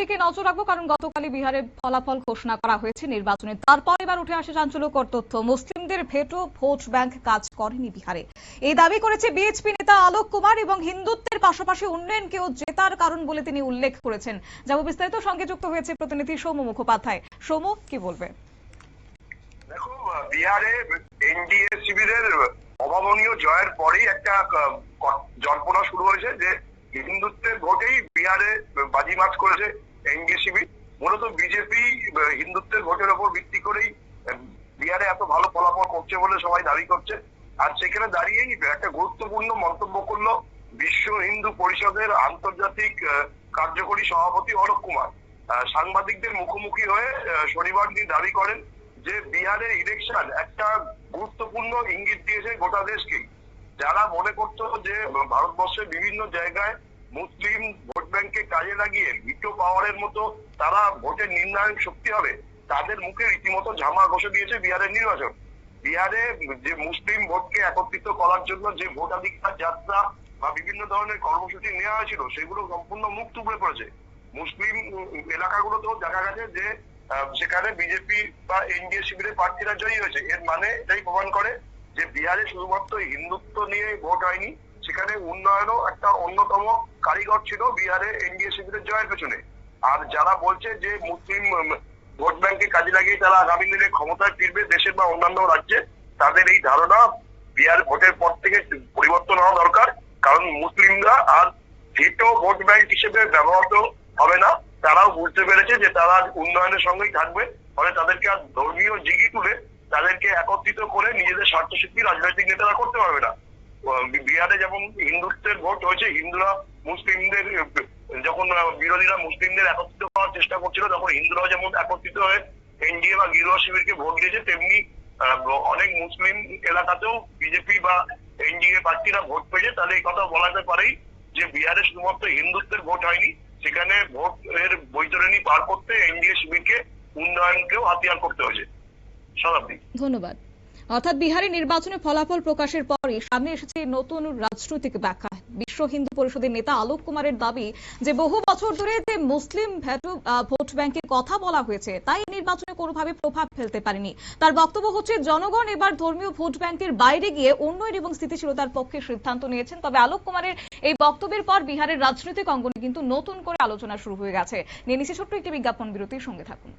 দিকে নজর রাখব, কারণ গতকালই বিহারে ফলাফল ঘোষণা করা হয়েছে নির্বাচনে। তারপর এবার উঠে আসে চাঞ্চল্যকর তথ্য। মুসলিমদের ভেটো ভোট ব্যাংক কাজ করেনি বিহারে। এই দাবি করেছে বিএচপি নেতা আলোক কুমার এবং হিন্দুত্বের পাশাপাশি উন্নয়নকেও জেতার কারণ বলে তিনি উল্লেখ করেছেন। যাব বিস্তারিত। সঙ্গে যুক্ত হয়েছে প্রতিনিধি সৌম্য মুখোপাধ্যায়। সৌম্য, কি বলবে? দেখো, বিহারে এনডিএ শিবিরের অভাবনীয় জয়ের পরেই একটা জল্পনা শুরু হয়েছে যে হিন্দুত্বের ভোটেই বিহারে বাজি বাজিমাত করেছে এনডিএ শিবির মূলত বিজেপি হিন্দুত্বের ভোটের ওপর ভিত্তি করেই বিহারে এত ভালো ফলাফল করছে বলে সবাই দাবি করছে। আর সেখানে দাঁড়িয়েই একটা গুরুত্বপূর্ণ মন্তব্য করল বিশ্ব হিন্দু পরিষদের আন্তর্জাতিক কার্যকরী সভাপতি অলোক কুমার। সাংবাদিকদের মুখোমুখি হয়ে শনিবার দিন দাবি করেন যে বিহারের ইলেকশন একটা গুরুত্বপূর্ণ ইঙ্গিত দিয়েছে গোটা দেশকেই। যারা মনে করতো যে ভারতবর্ষের বিভিন্ন জায়গায় মুসলিম ভোট ব্যাংকে কাজে লাগিয়ে ভিটো পাওয়ারের মতো তারা ভোটের নির্ণায়ক শক্তি হবে, তাদের মুখে রীতিমতো ঝামা ঘষে দিয়েছে বিহারের নির্বাচন। বিহারে যে মুসলিম ভোটকে একত্রিত করার জন্য যে ভোটাধিকার যাত্রা বা বিভিন্ন ধরনের কর্মসূচি নেওয়া হয়েছিল, সেগুলো সম্পূর্ণ মুখ তুবড়ে পড়েছে। মুসলিম এলাকাগুলোতেও দেখা গেছে যে সেখানে বিজেপি বা এনডিএ শিবিরের প্রার্থীরা জয়ী হয়েছে। এর মানে এটাই প্রমাণ করে যে বিহারে শুধুমাত্র হিন্দুত্ব নিয়ে ভোট হয়নি সেখানে উন্নয়নও একটা অন্যতম কারিগর ছিল বিহারে এনডিএ শিবিরের জয়ের পেছনে। আর যারা বলছে যে মুসলিম ভোট ব্যাংকে কাজে লাগিয়ে তারা আগামী দিনে ক্ষমতায় ফিরবে দেশের বা অন্যান্য রাজ্যে, তাদের এই ধারণা বিহার ভোটের পর থেকে পরিবর্তন হওয়া দরকার। কারণ মুসলিমরা আর ভেটো ভোট ব্যাংক হিসেবে ব্যবহৃত হবে না। তারাও বুঝতে পেরেছে যে তারা উন্নয়নের সঙ্গেই থাকবে। ফলে তাদেরকে আর ধর্মীয় জিগি তুলে তাদেরকে একত্রিত করে নিজেদের স্বার্থ সিদ্ধি রাজনৈতিক নেতারা করতে পারবে না। বিহারে যেমন হিন্দুত্বের ভোট হয়েছে, হিন্দুরা মুসলিমদের, যখন বিরোধীরা মুসলিমদের একত্রিত করার চেষ্টা করছিল, তখন হিন্দুরাও যেমন একত্রিত হয়ে এনডিএ বা গিরোহ শিবিরকে ভোট দিয়েছে, তেমনি অনেক মুসলিম এলাকাতেও বিজেপি বা এনডিএ প্রার্থীরা ভোট পেয়েছে। তাহলে এই কথা বলা যেতে পারেই যে বিহারে শুধুমাত্র হিন্দুত্বের ভোট হয়নি, সেখানে ভোট এর বৈতরণী পার করতে এনডিএ শিবিরকে উন্নয়নকেও হাতিয়ার করতে হয়েছে। শতাব্দী ধন্যবাদ। অর্থাৎ বিহারে নির্বাচনে ফলাফল প্রকাশের পরই সামনে এসেছে নতুন রাজনৈতিক ব্যাখ্যা। বিশ্ব হিন্দু পরিষদের নেতা আলোক কুমারের দাবি যে বহু বছর ধরে যে মুসলিম ভেটো ব্যাংকের কথা বলা হয়েছে, তাই নির্বাচনে কোনোভাবে প্রভাব ফেলতে পারেনি। তার বক্তব্য হচ্ছে, জনগণ এবার ধর্মীয় ভোট ব্যাংকের বাইরে গিয়ে উন্নয়ন এবং স্থিতিশীলতার পক্ষে সিদ্ধান্ত নিয়েছেন। তবে আলোক কুমারের এই বক্তব্যের পর বিহারের রাজনৈতিক অঙ্গনে কিন্তু নতুন করে আলোচনা শুরু হয়ে গেছে। নিয়ে নিচ্ছে ছোট্ট একটি বিজ্ঞাপন বিরতির সঙ্গে থাকুন।